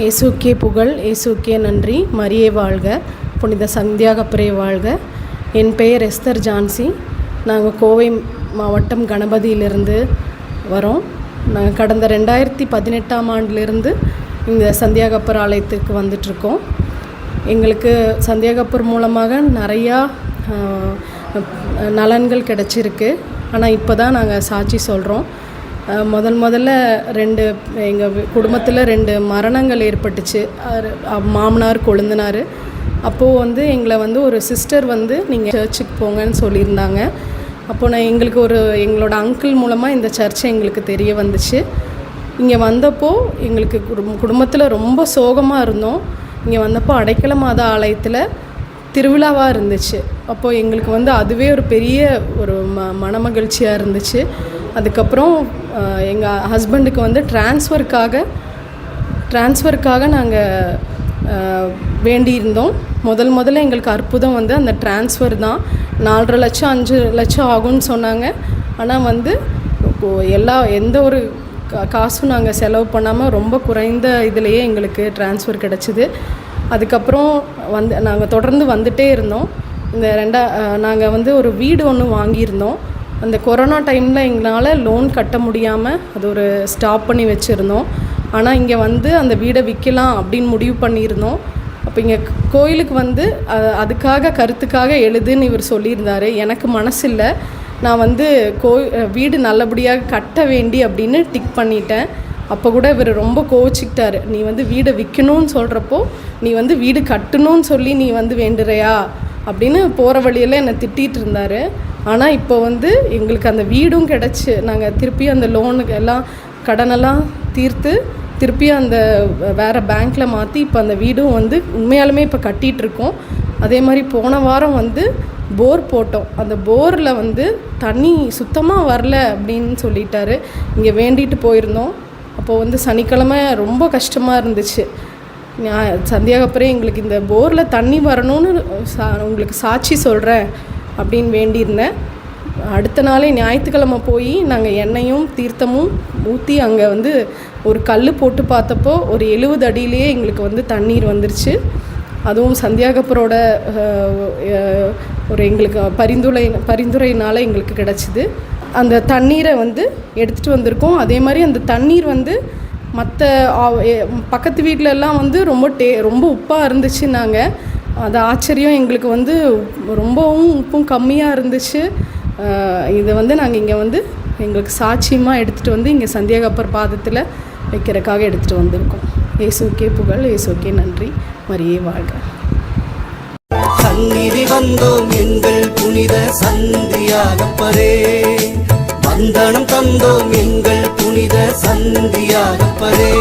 இயேசுக்கே புகழ் இயேசுக்கே நன்றி. மரியே வாழ்க. புனித சந்தியாகப்பரே வாழ்க. என் பெயர் எஸ்தர் ஜான்சி. நாங்கள் கோவை மாவட்டம் கணபதியிலிருந்து வரோம். நாங்கள் கடந்த ரெண்டாயிரத்தி பதினெட்டாம் ஆண்டிலிருந்து இந்த சந்தியாகப்பர் ஆலயத்துக்கு வந்துட்ருக்கோம் எங்களுக்கு சந்தியாகப்பர் மூலமாக நிறையா நலன்கள் கிடச்சிருக்கு. ஆனால் இப்போ தான் நாங்கள் சாட்சி சொல்கிறோம் முதல் முதல்ல ரெண்டு எங்கள் குடும்பத்தில் ரெண்டு மரணங்கள் ஏற்பட்டுச்சு. மாமனார் கொழுந்தனார். அப்போது வந்து எங்களை வந்து ஒரு சிஸ்டர் வந்து நீங்கள் சர்ச்சுக்கு போங்கன்னு சொல்லியிருந்தாங்க. அப்போ நான் எங்களுக்கு ஒரு எங்களோட அங்கிள் மூலமாக இந்த சர்ச் எங்களுக்கு தெரிய வந்துச்சு. இங்கே வந்தப்போ எங்களுக்கு குடும் குடும்பத்தில் ரொம்ப சோகமாக இருந்தோம். இங்கே வந்தப்போ அடைக்கல மாத ஆலயத்தில் திருவிழாவாக இருந்துச்சு. அப்போது எங்களுக்கு வந்து அதுவே ஒரு பெரிய ஒரு ம மனமகிழ்ச்சியாக இருந்துச்சு. அதுக்கப்புறம் எங்கள் ஹஸ்பண்டுக்கு வந்து ட்ரான்ஸ்ஃபருக்காக ட்ரான்ஸ்ஃபருக்காக நாங்கள் வேண்டியிருந்தோம். முதல் முதல்ல எங்களுக்கு அற்புதம் வந்து அந்த ட்ரான்ஸ்ஃபர் தான். நாலரை லட்சம் அஞ்சு லட்சம் ஆகும்னு சொன்னாங்க. ஆனால் வந்து எல்லா எந்த ஒரு கா- காசும் நாங்கள் செலவு பண்ணாமல் ரொம்ப குறைந்த இதுலேயே எங்களுக்கு ட்ரான்ஸ்ஃபர் கிடச்சிது. அதுக்கப்புறம் வந்து நாங்கள் தொடர்ந்து வந்துகிட்டே இருந்தோம். இந்த ரெண்டா நாங்கள் வந்து ஒரு வீடு ஒன்று வாங்கியிருந்தோம். அந்த கொரோனா டைமில் எங்களால் லோன் கட்ட முடியாமல் அது ஒரு ஸ்டாப் பண்ணி வச்சுருந்தோம். ஆனால் இங்கே வந்து அந்த வீடை விற்கலாம் அப்படின்னு முடிவு பண்ணியிருந்தோம். அப்போ இங்கே கோயிலுக்கு வந்து அதுக்காக கருத்துக்காக எழுதுன்னு இவர் சொல்லியிருந்தார். எனக்கு மனசில்லை நான் வந்து கோ வீடு நல்லபடியாக கட்ட வேண்டி அப்படின்னு டிக் பண்ணிட்டேன். அப்போ கூட இவர் ரொம்ப கோவிச்சுக்கிட்டாரு. நீ வந்து வீடை விற்கணும்னு சொல்கிறப்போ நீ வந்து வீடு கட்டணும்னு சொல்லி நீ வந்து வேண்டுறையா? அப்படின்னு போகிற வழியெல்லாம் என்னை திட்டிகிட்டு இருந்தார். ஆனால் இப்போ வந்து எங்களுக்கு அந்த வீடும் கிடச்சி. நாங்கள் திருப்பி அந்த லோனுக்கு எல்லாம் கடனெல்லாம் தீர்த்து திருப்பி அந்த வேறு பேங்க்கில் மாற்றி இப்போ அந்த வீடும் வந்து உண்மையாலுமே இப்போ கட்டிகிட்டு இருக்கோம். அதே மாதிரி போன வாரம் வந்து போர் போட்டோம். அந்த போரில் வந்து தண்ணி சுத்தமாக வரல அப்படின்னு சொல்லிட்டாரு. இங்கே வேண்டிட்டு போயிருந்தோம். அப்போது வந்து சனிக்கிழமை ரொம்ப கஷ்டமாக இருந்துச்சு. நான் சந்தியாகப்புறம் எங்களுக்கு இந்த போரில் தண்ணி வரணும்னு சா உங்களுக்கு சாட்சி சொல்கிறேன் அப்படின்னு வேண்டியிருந்தேன். அடுத்த நாளே ஞாயிற்றுக்கிழமை போய் நாங்கள் எண்ணெயும் தீர்த்தமும் ஊற்றி அங்கே வந்து ஒரு கல் போட்டு பார்த்தப்போ ஒரு எழுபது அடியிலேயே எங்களுக்கு வந்து தண்ணீர் வந்துருச்சு. அதுவும் சந்தியாகப்பரோட ஒரு எங்களுக்கு பரிந்துரை பரிந்துரையினால் எங்களுக்கு கிடச்சிது. அந்த தண்ணீரை வந்து எடுத்துகிட்டு வந்திருக்கோம். அதே மாதிரி அந்த தண்ணீர் வந்து மற்ற பக்கத்து வீட்ல வந்து ரொம்ப டே ரொம்ப உப்பாக இருந்துச்சுன்னாங்க. அது ஆச்சரியம். எங்களுக்கு வந்து ரொம்பவும் உப்பும் கம்மியாக இருந்துச்சு. இதை வந்து நாங்கள் இங்கே வந்து எங்களுக்கு சாட்சியமாக எடுத்துகிட்டு வந்து இங்கே சந்தியாகப்பர் பாதத்தில் வைக்கிறக்காக எடுத்துகிட்டு வந்திருக்கோம். இயேசுக்கே புகழ் இயேசுக்கே நன்றி. மரியே வாழ்க. சந்நிதி வந்தோம் எங்கள் புனித சந்தியாகப்பரே. வந்தனம் தந்தோம் எங்கள் புனித சந்தியாகப்பரே.